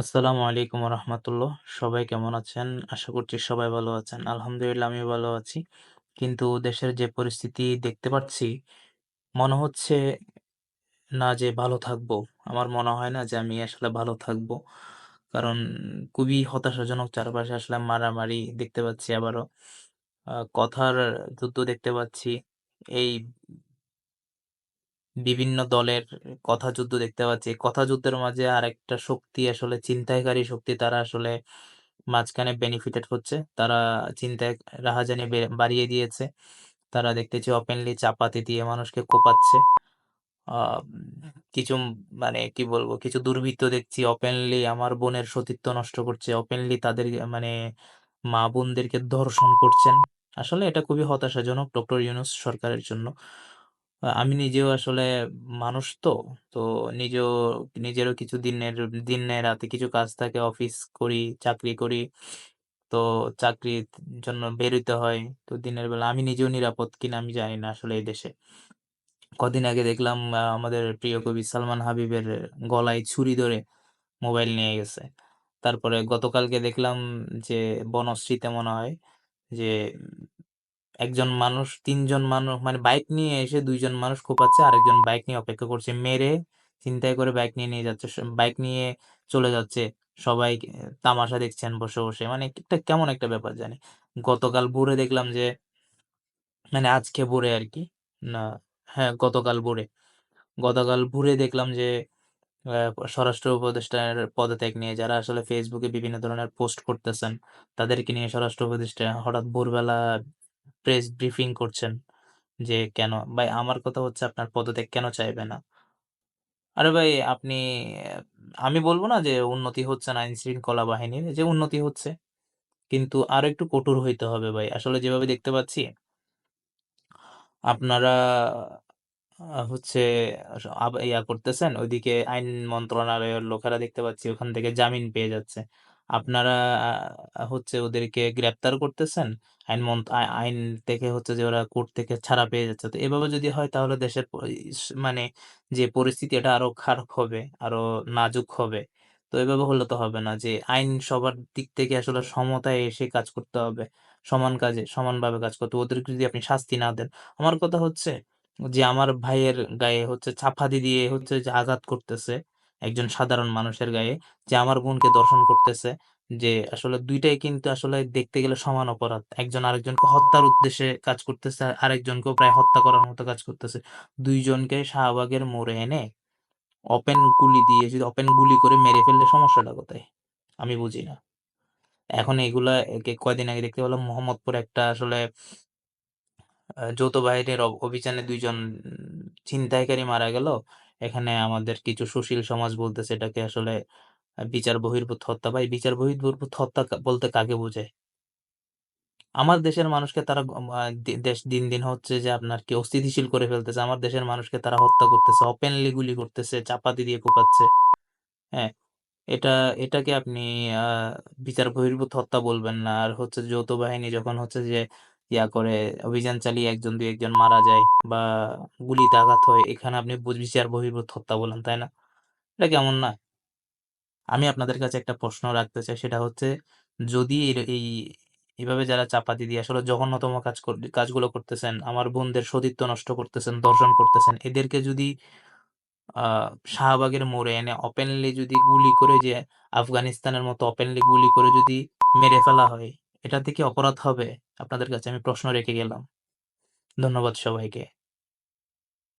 আসসালামু আলাইকুম রহমতুল্লাহ। সবাই কেমন আছেন? আশা করছি সবাই ভালো আছেন। আলহামদুলিল্লাহ আমি ভালো আছি। কিন্তু দেশের যে পরিস্থিতি দেখতে পাচ্ছি, মনে হচ্ছে না যে ভালো থাকব। আমার মনে হয় না যে আমি আসলে ভালো থাকব। কারণ খুবই হতাশাজনক চারপাশে আসলে মারামারি দেখতে পাচ্ছি আবারও। কথার যুদ্ধ দেখতে পাচ্ছি। এই বিভিন্ন দলের কথা যুদ্ধ দেখতে পাচ্ছি। কথা যুদ্ধের মাঝে আর একটা শক্তি আসলে ছিনতাইকারী শক্তি তারা আসলে মাঝখানে বেনিফিটেড হচ্ছে। তারা চিন্তায় রাহাজানি বাড়িয়ে দিয়েছে। তারা দেখতেছি ওপেনলি চাপাতি দিয়ে মানুষকে কোপাচ্ছে। কিছু মানে কি বলব? কিছু দুর্বৃত্ত দেখছি ওপেনলি আমার বোনের সতীত্ব নষ্ট করছে। ওপেনলি তাদের মানে মা-বোনদেরকে ধর্ষণ করছেন। আসলে এটা খুবই হতাশাজনক ডক্টর ইউনুস সরকারের জন্য। আমি নিজেও আসলে মানুষ তো। তো নিজেও নিজেরও কিছু দিনের দিনে রাতে কিছু কাজ থাকে, অফিস করি, চাকরি করি। তো চাকরির জন্য বের হইতে হয়। তো দিনের বেলা আমি নিজেও নিরাপদ কিনা আমি জানি না আসলে এই দেশে। কদিন আগে দেখলাম আমাদের প্রিয় কবি সালমান হাবিবের গলায় ছুরি ধরে মোবাইল নিয়ে গেছে। তারপরে গতকালকে দেখলাম যে বনশ্রীতে মনে হয় যে একজন মানুষ তিনজন মানুষ মানে বাইক নিয়ে এসে দুইজন মানুষ কোপাচ্ছে, আরেকজন বাইক নিয়ে অপেক্ষা করছে। মেরে চিন্তায় করে বাইক নিয়ে নিয়ে যাচ্ছে। বাইক নিয়ে চলে যাচ্ছে। সবাই তামাশা দেখছেন বসে, বসে। মানে একটা কেমন একটা ব্যাপার জানি। গতকাল ভোরে দেখলাম যে মানে আজকে ভোরে আর কি না হ্যাঁ, গতকাল ভোরে। গতকাল ভোরে দেখলাম যে স্বরাষ্ট্র উপদেষ্টার পদত্যাগ নিয়ে যারা আসলে ফেসবুকে বিভিন্ন ধরনের পোস্ট করতেছেন, তাদেরকে নিয়ে স্বরাষ্ট্র উপদেষ্টা হঠাৎ ভোরবেলা প্রেস ব্রিফিং করছেন যে কেন? ভাই আমার কথা হচ্ছে আপনার পদত্যাগ কেন চাইবে না? আরে ভাই আপনি আমি বলব না যে উন্নতি হচ্ছে না আইনশৃঙ্খলা বাহিনীর, যে উন্নতি হচ্ছে। কিন্তু আরও একটু কঠোর হইতে হবে ভাই। আসলে যেভাবে দেখতে পাচ্ছি আপনারা হচ্ছে ইয়া করতেছেন, ওইদিকে আইন মন্ত্রণালয়ের লোকেরা দেখতে পাচ্ছি ওখান থেকে জামিন পেয়ে যাচ্ছে। আপনারা হচ্ছে ওদেরকে গ্রেপ্তার করতেছেন। আইন আইন থেকে হচ্ছে যে ওরা কোর্ট থেকে ছাড়া পেয়ে যাচ্ছে। তো এভাবে যদি হয় তাহলে দেশের মানে যে পরিস্থিতি এটা আরও খারাপ হবে, আরও নাজুক হবে। তো এভাবে হলে তো হবে না যে আইন সবার দিক থেকে আসলে সমতায় এসে কাজ করতে হবে। সমান কাজে সমানভাবে কাজ করতে। ওদেরকে যদি আপনি শাস্তি না দেন। আমার কথা হচ্ছে যে আমার ভাইয়ের গায়ে হচ্ছে চাপাতি দিয়ে হচ্ছে যে আঘাত করতেছে, একজন সাধারণ মানুষের গায়ে, যে আমার বোনকে দর্শন করতেছে, যে আসলে দুইটাই কিন্তু আসলে দেখতে গেলে সমান অপরাধ। একজন আরেকজনকে হত্যার উদ্দেশ্যে কাজ করতেছে, আরেকজনকেও প্রায় হত্যা করার মতো কাজ করতেছে। দুইজনকে শাহবাগের মোড়ে এনে ওপেন গুলি দিয়ে যদি ওপেন গুলি করে মেরে ফেললে সমস্যাটা কোথায়? আমি বুঝি না। এখন এগুলা কয়দিন আগে দেখতে পেলাম মোহাম্মদপুর একটা আসলে যৌথ বাহিনীর অভিযানে ২ জন ছিনতাইকারী মারা গেল। এখানে আমাদের কিছু সুশীল সমাজ বলতেছে এটাকে আসলে বিচার বহির্ভূত হত্যা। ভাই বিচার বহির্ভূত হত্যা বলতে কাকে বোঝায়? আমার দেশের মানুষকে তারা দেশ দিন, দিন হচ্ছে যে আপনার কি অস্থিতিশীল করে ফেলতেছে। আমার দেশের মানুষকে তারা হত্যা করতেছে, ওপেনলি গুলি করতেছে, চাপাতি দিয়ে কোপাচ্ছে। হ্যাঁ? এটা এটাকে আপনি বিচার বহির্ভূত হত্যা বলবেন না। আর হচ্ছে যৌথ বাহিনী যখন হচ্ছে যে ইয়া করে অভিযান চালিয়ে ১ জন ২-১ মারা যায় বা গুলিতে আঘাত হয়, এখানে আপনি বিচার বহির্ভূত হত্যা বলেন, তাই না? এটা কেমন না? আমি আপনাদের কাছে একটা প্রশ্ন রাখতে চাই সেটা হচ্ছে যদি এই এভাবে যারা চাপাতি দিয়ে আসলে জঘন্যতম কাজ কাজগুলো করতেছেন, আমার বোনদের সতীত্ব নষ্ট করতেছেন, দর্শন করতেছেন, এদেরকে যদি শাহবাগের মোড়ে এনে ওপেনলি যদি গুলি করে যে আফগানিস্তানের মতো ওপেনলি গুলি করে যদি মেরে ফেলা হয়, এটাতে কি অপরাধ হবে? আপনাদের কাছে আমি প্রশ্ন রেখে গেলাম। ধন্যবাদ সবাইকে।